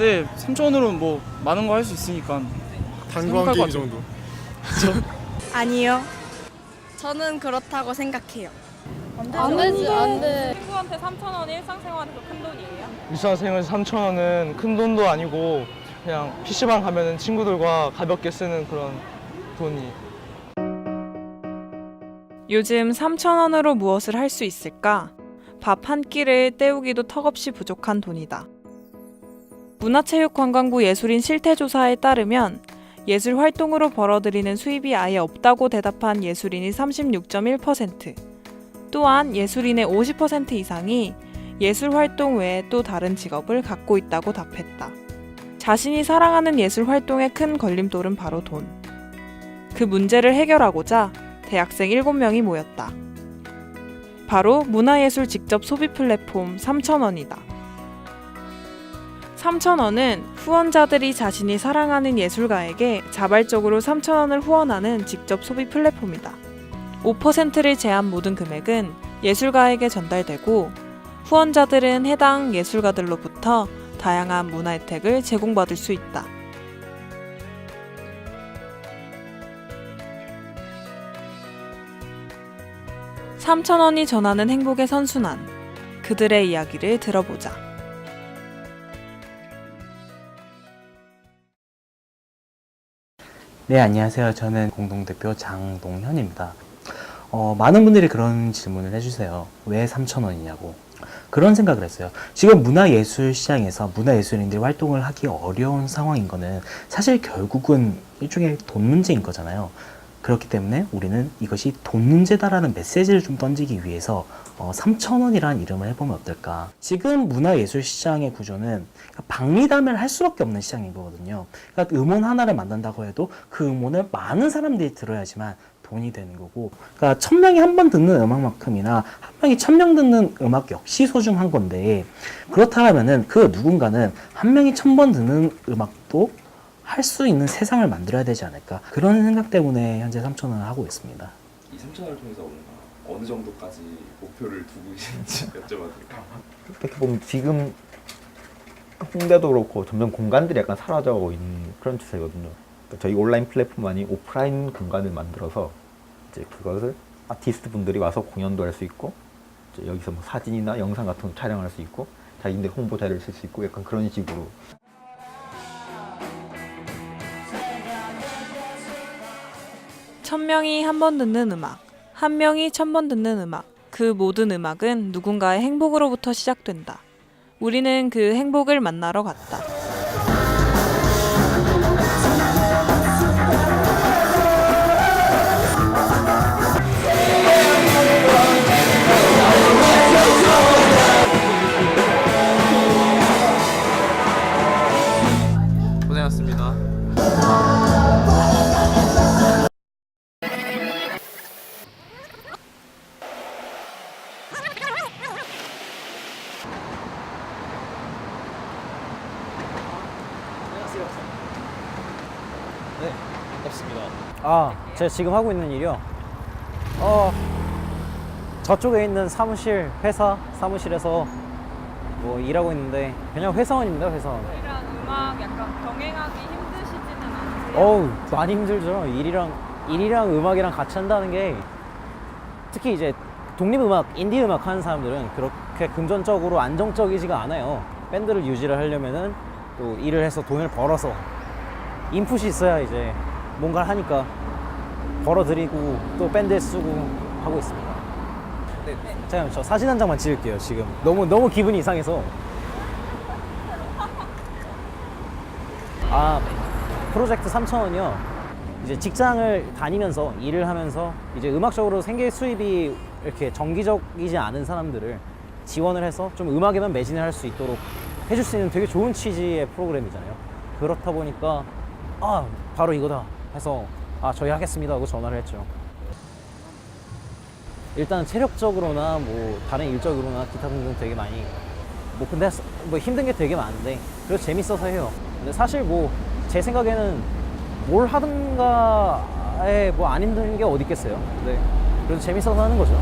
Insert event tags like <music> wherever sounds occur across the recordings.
네 3천 원으로는 뭐 많은 거 할 수 있으니까 당구한 생각할 게임 것 정도. <laughs> 아니요. 저는 그렇다고 생각해요. 안 되지 안 돼. 친구한테 3천 원이 일상생활에서 큰 돈이에요? 일상생활 3천 원은 큰 돈도 아니고 그냥 PC방 가면은 친구들과 가볍게 쓰는 그런 돈이 요즘 3,000원으로 무엇을 할 수 있을까? 밥 한 끼를 때우기도 턱없이 부족한 돈이다. 문화체육관광부 예술인 실태조사에 따르면 예술 활동으로 벌어들이는 수입이 아예 없다고 대답한 예술인이 36.1%. 또한 예술인의 50% 이상이 예술 활동 외에 또 다른 직업을 갖고 있다고 답했다. 자신이 사랑하는 예술 활동의 큰 걸림돌은 바로 돈. 그 문제를 해결하고자 대학생 7명이 모였다. 바로 문화예술 직접 소비 플랫폼 3,000원이다. 3,000원은 후원자들이 자신이 사랑하는 예술가에게 자발적으로 3,000원을 후원하는 직접 소비 플랫폼이다. 5%를 제한 모든 금액은 예술가에게 전달되고 후원자들은 해당 예술가들로부터 다양한 문화 혜택을 제공받을 수 있다. 3,000원이 전하는 행복의 선순환. 그들의 이야기를 들어보자. 네, 안녕하세요. 저는 공동대표 장동현입니다. 어, 많은 분들이 그런 질문을 해주세요. 왜 3,000원이냐고. 그런 생각을 했어요. 지금 문화예술 시장에서 문화예술인들이 활동을 하기 어려운 상황인 거는 사실 결국은 일종의 돈 문제인 거잖아요. 그렇기 때문에 우리는 이것이 돈 문제다라는 메시지를 좀 던지기 위해서 어, 3,000원이라는 이름을 해보면 어떨까. 지금 문화예술 시장의 구조는 박리담을 할 수밖에 없는 시장인 거거든요. 그러니까 음원 하나를 만든다고 해도 그 음원을 많은 사람들이 들어야지만 돈이 되는 거고, 그러니까 천 명이 한 번 듣는 음악만큼이나 한 명이 천 명 듣는 음악 역시 소중한 건데, 그렇다 하면은 그 누군가는 한 명이 천 번 듣는 음악도 할 수 있는 세상을 만들어야 되지 않을까. 그런 생각 때문에 현재 3,000원을 하고 있습니다. 이 3천원을 통해서 어느 정도까지 목표를 두고 계시는지 <laughs> 여쭤봐도 될까요? 어떻게 보면 지금 홍대도 그렇고 점점 공간들이 약간 사라져가고 있는 그런 추세거든요. 그러니까 저희 온라인 플랫폼만이 오프라인 공간을 만들어서 이제 그것을 아티스트 분들이 와서 공연도 할 수 있고 이제 여기서 뭐 사진이나 영상 같은 거 촬영할 수 있고 자기들 홍보 자료를 쓸 수 있고 약간 그런 식으로 천 명이 한 번 듣는 음악, 한 명이 천 번 듣는 음악. 그 모든 음악은 누군가의 행복으로부터 시작된다. 우리는 그 행복을 만나러 갔다. 아, 제가 지금 하고 있는 일이요. 어, 저쪽에 있는 사무실, 회사 사무실에서 뭐 일하고 있는데 그냥 회사원입니다, 회사원. 이랑 음악 약간 병행하기 힘드시지는 않으세요? 어우, 많이 힘들죠. 일이랑 일이랑 음악이랑 같이 한다는 게 특히 이제 독립음악, 인디 음악 하는 사람들은 그렇게 금전적으로 안정적이지가 않아요. 밴드를 유지를 하려면은 또 일을 해서 돈을 벌어서 인풋이 있어야 이제 뭔가를 하니까 벌어들이고 또 밴드에 쓰고 하고 있습니다. 잠깐만 저 사진 한 장만 찍을게요 지금 너무 너무 기분이 이상해서 아 프로젝트 3,000원이요 이제 직장을 다니면서 일을 하면서 이제 음악적으로 생계 수입이 이렇게 정기적이지 않은 사람들을 지원을 해서 좀 음악에만 매진을 할 수 있도록 해줄 수 있는 되게 좋은 취지의 프로그램이잖아요. 그렇다 보니까 아 바로 이거다 해서 아 저희 하겠습니다 하고 전화를 했죠. 일단 체력적으로나 뭐 다른 일적으로나 기타 등등 되게 많이 뭐 근데 뭐 힘든 게 되게 많은데 그래도 재밌어서 해요. 근데 사실 뭐 제 생각에는 뭘 하든가에 뭐 안 힘든 게 어디 있겠어요? 근데 그래도 재밌어서 하는 거죠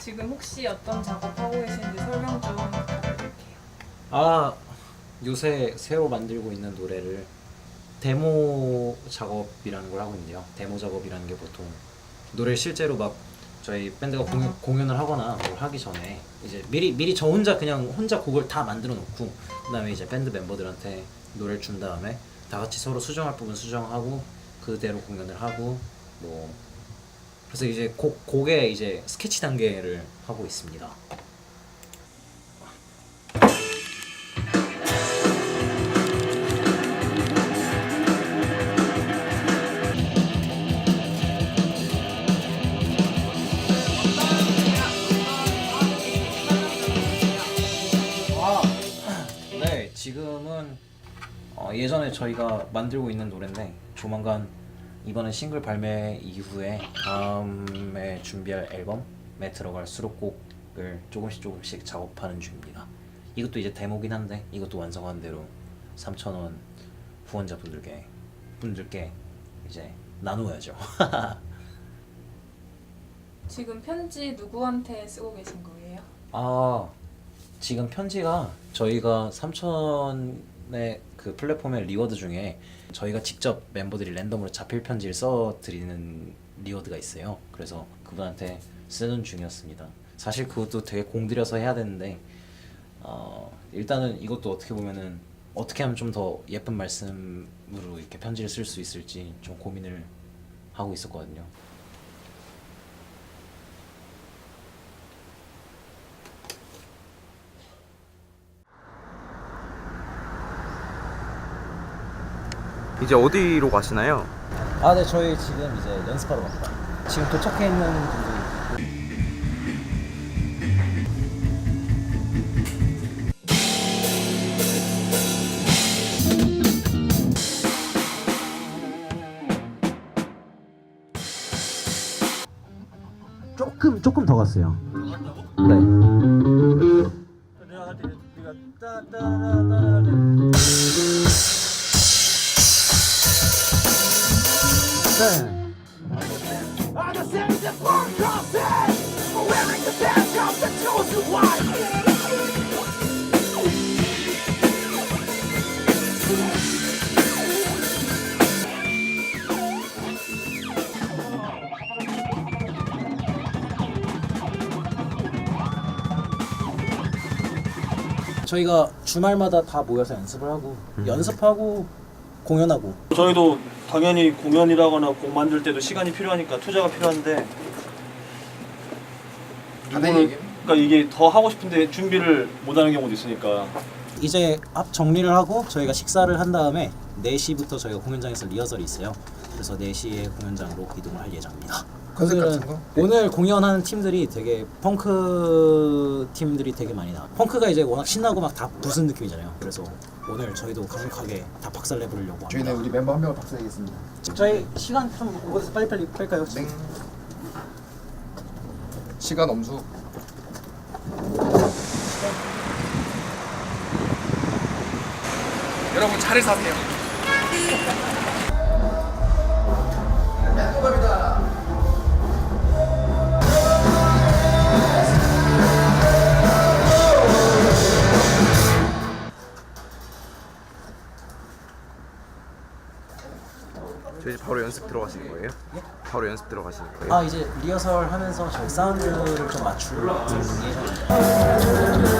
지금 혹시 어떤 작업하고 계신지 설명 좀 부탁드릴게요. 아 요새 새로 만들고 있는 노래를 데모 작업이라는 걸 하고 있는데요. 데모 작업이라는 게 보통 노래를 실제로 막 저희 밴드가 공연, 공연을 하거나 뭘 하기 전에 이제 미리 미리 저 혼자 그냥 혼자 곡을 다 만들어 놓고 그다음에 이제 밴드 멤버들한테 노래를 준 다음에 다 같이 서로 수정할 부분 수정하고 그대로 공연을 하고 뭐 그래서 이제 곡 곡의 이제 스케치 단계를 하고 있습니다. 저희가 만들고 있는 노래인데 조만간 이번에 싱글 발매 이후에 다음에 준비할 앨범에 들어갈 수록곡을 조금씩 조금씩 작업하는 중입니다. 이것도 이제 데모긴 한데 이것도 완성한 대로 3,000원 후원자분들께 분들께 이제 나누어야죠. <laughs> 지금 편지 누구한테 쓰고 계신 거예요? 아 지금 편지가 저희가 3천의 그 플랫폼의 리워드 중에 저희가 직접 멤버들이 랜덤으로 자필 편지를 써 드리는 리워드가 있어요. 그래서 그분한테 쓰는 중이었습니다. 사실 그것도 되게 공들여서 해야 되는데 어, 일단은 이것도 어떻게 보면은 어떻게 하면 좀 더 예쁜 말씀으로 이렇게 편지를 쓸 수 있을지 좀 고민을 하고 있었거든요. 이제 어디로 가시나요? 아, 네, 저희 지금 이제 연습하러 갑니다. 지금 도착해 있는 분들. 조금 조금 더 갔어요. 네. 네. 저희가 주말마다 다 모여서 연습을 하고 연습하고 공연하고 저희도 당연히 공연이라거나 곡 만들 때도 시간이 필요하니까 투자가 필요한데 이거는 그러니까 이게 더 하고 싶은데 준비를 못하는 경우도 있으니까 이제 앞 정리를 하고 저희가 식사를 한 다음에 4시부터 저희가 공연장에서 리허설이 있어요. 그래서 4시에 공연장으로 이동을 할 예정입니다. 컨셉 오늘은 같은 거? 오늘 공연하는 팀들이 되게 펑크 팀들이 되게 많이 나. 펑크가 이제 워낙 신나고 막 다 부순 느낌이잖아요. 그래서 오늘 저희도 강력하게 다 박살내 버리려고 합니다. 저희는 우리 멤버 한 명을 박살내겠습니다. 저희 시간 좀 오버돼서 빨리빨리 뺄까요? 땡. 시간 엄수. 여러분 차를 사세요. 저희 바로 연습 들어가시는 거예요? 바로 연습 들어가시는 거예요? 아 이제 리허설 하면서 저희 사운드를 좀 맞출 예정입니다.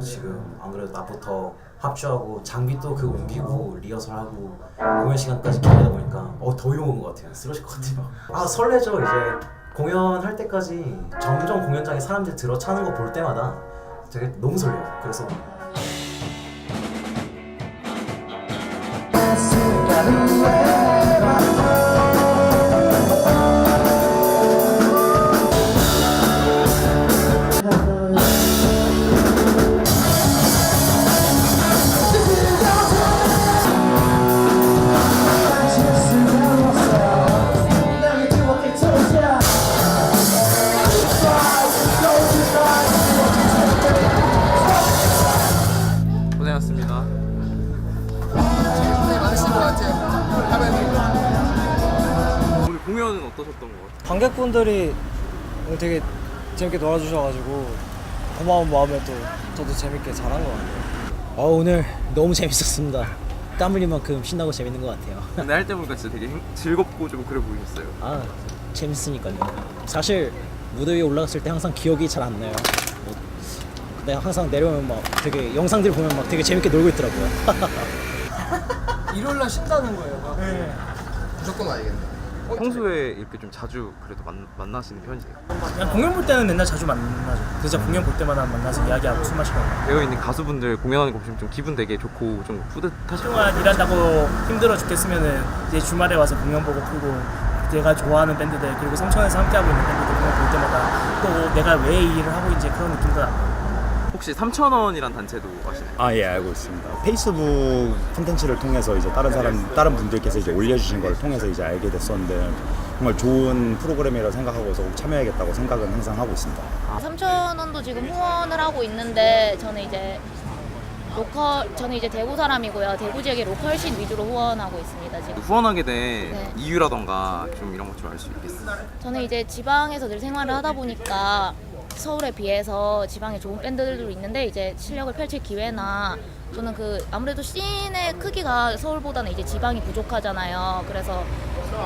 지금 안 그래도 낮부터 합주하고 장비 또그 옮기고 리허설하고 공연 시간까지 기다리다 보니까 어 더위 오는 것 같아요. 쓰러질 것 같아요. 아 설레죠 이제 공연할 때까지 점점 공연장에 사람들 들어차는 거 볼 때마다 되게 너무 설레요. 그래서 고 어떠셨던 것 같아요? 관객분들이 오늘 되게 재밌게 놀아주셔가지고 고마운 마음에 또 저도 재밌게 잘한 것 같아요. 어, 오늘 너무 재밌었습니다. 땀 흘릴 만큼 신나고 재밌는 것 같아요. <laughs> 근데 할 때 보니까 진짜 되게 행- 즐겁고 좀 그래 보이셨어요. 아 재밌으니까요. 사실 무대 위에 올라갔을 때 항상 기억이 잘 안 나요. 뭐, 근데 항상 내려오면 막 되게 영상들 보면 막 되게 재밌게 놀고 있더라고요. <laughs> 일요일 날 쉰다는 거예요. 네. 무조건 와야겠네. 평소에 이렇게 좀 자주 그래도 만, 만나시는 편이세요? 그냥 공연 볼 때는 맨날 자주 만나죠. 진짜 공연 볼 때마다 만나서 이야기하고 술 마시고. 되어 있는 가수분들 공연하는 거 보시면 좀 기분 되게 좋고 좀 뿌듯하실 것 같아요. 그동안 일한다고 힘들어 죽겠으면은 이제 주말에 와서 공연 보고 풀고 내가 좋아하는 밴드들 그리고 삼천에서 함께하고 있는 밴드들 공연 볼 때마다 또 내가 왜 이 일을 하고 있는지 그런 느낌도 나고 혹시 3,000원이란 단체도 아시나요? 아, 예, 알고 있습니다. 페이스북 콘텐츠를 통해서 이제 다른 사람, 다른 분들께서 이제 올려주신 걸 통해서 이제 알게 됐었는데 정말 좋은 프로그램이라고 생각하고서 꼭 참여해야겠다고 생각은 항상 하고 있습니다. 3천 원도 지금 후원을 하고 있는데 저는 이제 로컬 저는 이제 대구 사람이고요. 대구 지역의 로컬신 위주로 후원하고 있습니다. 지금 후원하게 된 네. 이유라던가 좀 이런 것 좀 알 수 있겠어요? 저는 이제 지방에서 늘 생활을 하다 보니까 서울에 비해서 지방에 좋은 밴드들도 있는데 이제 실력을 펼칠 기회나 저는 그 아무래도 씬의 크기가 서울보다는 이제 지방이 부족하잖아요. 그래서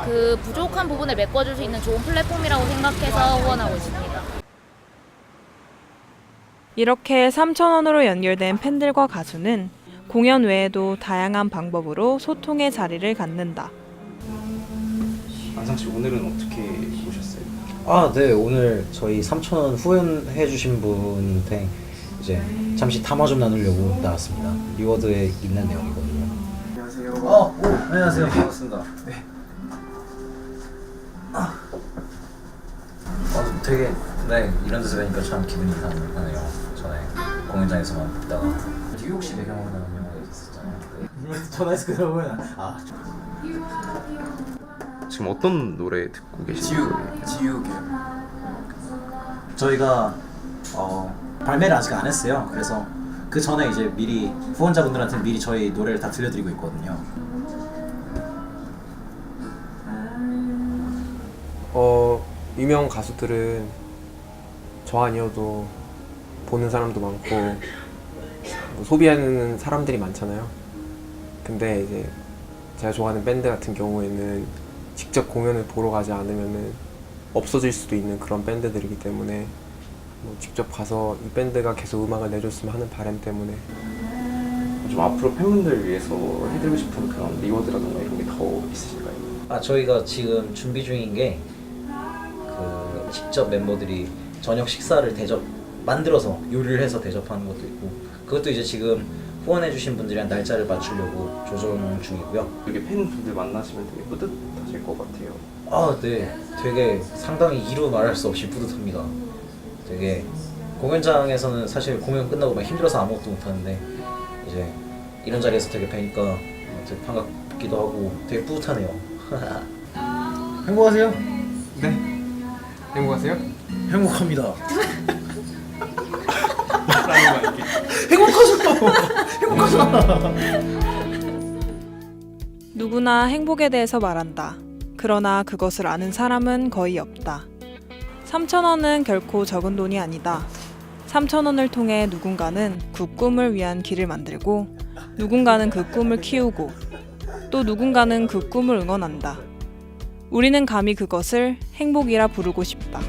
그 부족한 부분을 메꿔줄 수 있는 좋은 플랫폼이라고 생각해서 후원하고 있습니다. 이렇게 3,000원으로 연결된 팬들과 가수는 공연 외에도 다양한 방법으로 소통의 자리를 갖는다. 안상 씨 오늘은 어떻게? 아, 네. 오늘 저희 3,000원 후원해 주신 분한테 이제 잠시 담화 좀 나누려고 나왔습니다. 리워드에 있는 내용이거든요. 안녕하세요. 어, 오, 안녕하세요. 반갑습니다. 네. 어, 되게 네 이런 데서 뵈니까 참 기분이 이상하네요. 전에 공연장에서만 듣다가 뉴욕 시 배경으로 나온 영화가 있었잖아요. 전화해서 그 보면 아 지금 어떤 노래 듣고 계시는 거예요? 지우개요. 저희가 어, 발매를 아직 안 했어요. 그래서 그 전에 이제 미리 후원자분들한테 미리 저희 노래를 다 들려드리고 있거든요. 어, 유명 가수들은 저 아니어도 보는 사람도 많고 뭐 소비하는 사람들이 많잖아요. 근데 이제 제가 좋아하는 밴드 같은 경우에는 직접 공연을 보러 가지 않으면은 없어질 수도 있는 그런 밴드들이기 때문에 뭐 직접 가서 이 밴드가 계속 음악을 내줬으면 하는 바람 때문에 좀 앞으로 팬분들 위해서 해드리고 싶은 그런 리워드라던가 이런 게 더 있으실까요? 아 저희가 지금 준비 중인 게 그 직접 멤버들이 저녁 식사를 대접 만들어서 요리를 해서 대접하는 것도 있고 그것도 이제 지금 후원해주신 분들이랑 날짜를 맞추려고 조정 중이고요. 이렇게 팬분들 만나시면 되게 뿌듯하실 것 같아요. 아, 네. 되게 상당히 이루 말할 수 없이 뿌듯합니다. 되게 공연장에서는 사실 공연 끝나고 막 힘들어서 아무것도 못하는데 이제 이런 자리에서 되게 뵈니까 되게 반갑기도 하고 되게 뿌듯하네요. <laughs> 행복하세요? 네. 행복하세요? 행복합니다. <laughs> <laughs> <laughs> 누구나 행복에 대해서 말한다. 그러나 그것을 아는 사람은 거의 없다. 3,000원은 결코 적은 돈이 아니다. 3,000원을 통해 누군가는 그 꿈을 위한 길을 만들고 누군가는 그 꿈을 키우고 또 누군가는 그 꿈을 응원한다. 우리는 감히 그것을 행복이라 부르고 싶다.